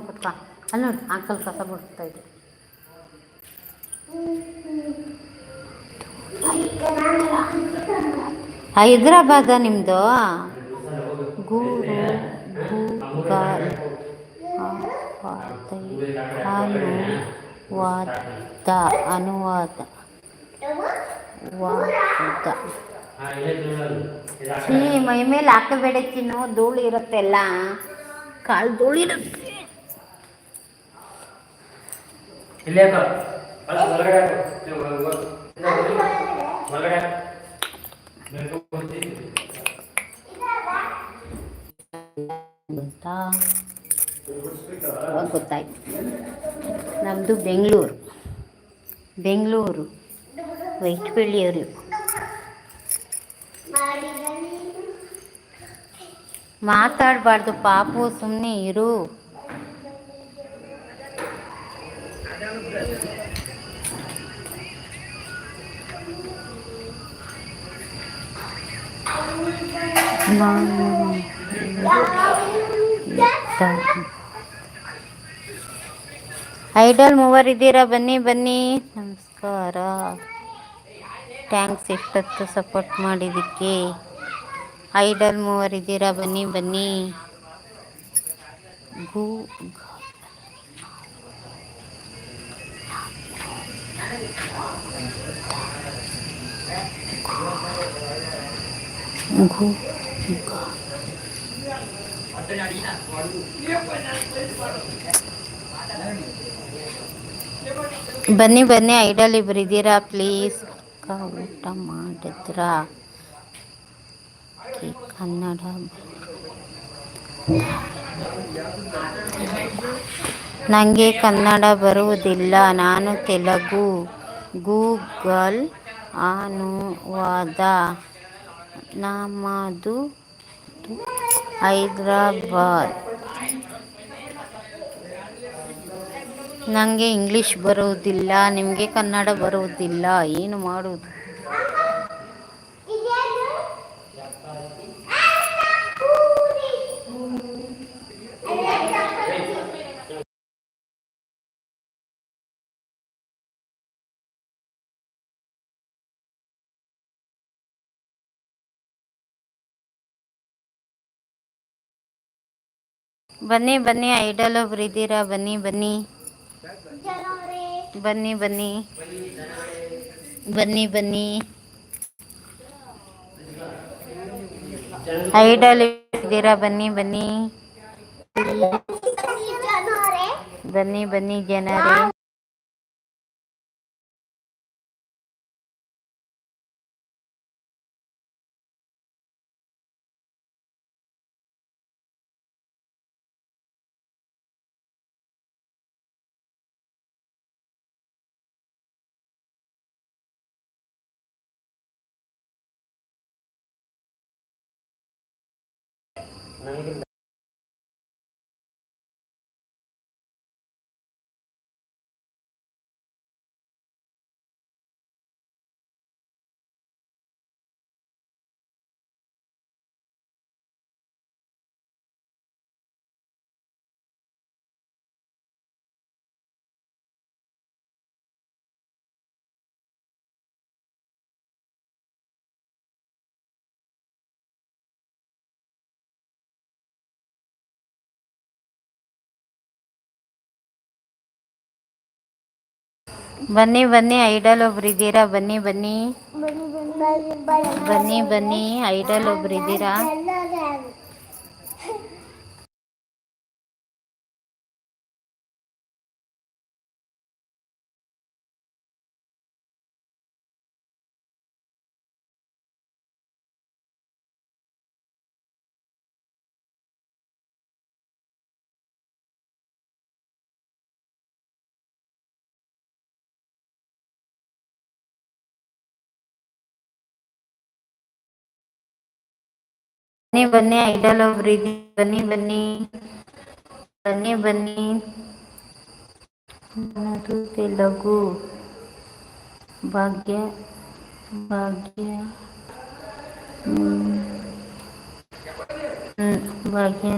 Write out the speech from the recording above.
ಕುತ್ಕ. ಅಲ್ಲಿ ನೋಡಿ ಅಂಕಲ್ ಕಸ ಬಿಡ್ತಾ ಇದ್ದೆ ಹೈದ್ರಾಬಾದ ನಿಮ್ಮದು ಗೂರು ಗೂಗಲ್ ಅನುವಾದ ಅನುವಾದ. ವಾದ ಛೀ, ಮೈ ಮೇಲೆ ಹಾಕಬೇಡ ಚಿನ್ನು, ಧೂಳು ಇರುತ್ತೆ ಕಾಳು ಧೂಳು ಇರುತ್ತೆ ಇಲ್ಲೇ ಹಾಕು. ಅಲ್ಲ, ಹೊರಗಡೆ ಹಾಕು. ಹೊರಗಡೆ. ಗೊತ್ತಾ? ಗೊತ್ತಾಯ್ತು. ನಮ್ಮದು ಬೆಂಗಳೂರು. ಬೆಂಗಳೂರು. ವೈಟ್ ಬೆಳ್ಳಿಯವರು ಮಾತಾಡಬಾರ್ದು ಪಾಪು ಸುಮ್ಮನೆ ಇರು. ಐಡಲ್ ಮೂವರ್ ಇದ್ದೀರಾ? ಬನ್ನಿ ಬನ್ನಿ. ನಮಸ್ಕಾರ. ಥ್ಯಾಂಕ್ಸ್ ಇಷ್ಟೊತ್ತು ಸಪೋರ್ಟ್ ಮಾಡಿದ್ದಕ್ಕೆ. ಐಡಲ್ ಮೂವರ್ ಇದ್ದೀರಾ? ಬನ್ನಿ ಬನ್ನಿ. ಗೂ. ಬನ್ನಿ ಬನ್ನಿ ಐಡಲ್ ಇಬ್ರು ಇದ್ದೀರಾ ಪ್ಲೀಸ್ ಊಟ ಮಾಡಿದ್ರಾ ಕನ್ನಡ. ನನಗೆ ಕನ್ನಡ ಬರುವುದಿಲ್ಲ. ನಾನು ತೆಲುಗು, ಗೂಗಲ್ ಅನುವಾದ. ನಮ್ಮದು ಹೈದ್ರಾಬಾದ್. ನನಗೆ ಇಂಗ್ಲೀಷ್ ಬರುವುದಿಲ್ಲ ನಿಮಗೆ ಕನ್ನಡ ಬರುವುದಿಲ್ಲ ಏನು ಮಾಡುವುದು ಬನ್ನಿ ಬನ್ನಿ ಐಡಲ್ ಒಬ್ರು ಇದ್ದೀರಾ? ಬನ್ನಿ ಬನ್ನಿ. ಬನ್ನಿ ಬನ್ನಿ. ಬನ್ನಿ ಬನ್ನಿ. ಐಡಲ್ ಇದ್ದೀರಾ? ಬನ್ನಿ ಬನ್ನಿ. ಬನ್ನಿ ಬನ್ನಿ ಜನರೇ. 能 ಬನ್ನಿ ಬನ್ನಿ ಐಡಲ್ ಒಬ್ರಿದ್ದೀರಾ? ಬನ್ನಿ ಬನ್ನಿ. ಬನ್ನಿ ಬನ್ನಿ ಐಡಲ್ ಒಬ್ರು ಬನ್ನಿ ಬನ್ನಿ ಐಡಲ್ ಒಬ್ರಿಗೆ ಬನ್ನಿ ಬನ್ನಿ ಬನ್ನಿ ಬನ್ನಿ. ನನ್ನದು ತೆಲುಗು ಭಾಗ್ಯ ಭಾಗ್ಯ ಭಾಗ್ಯ.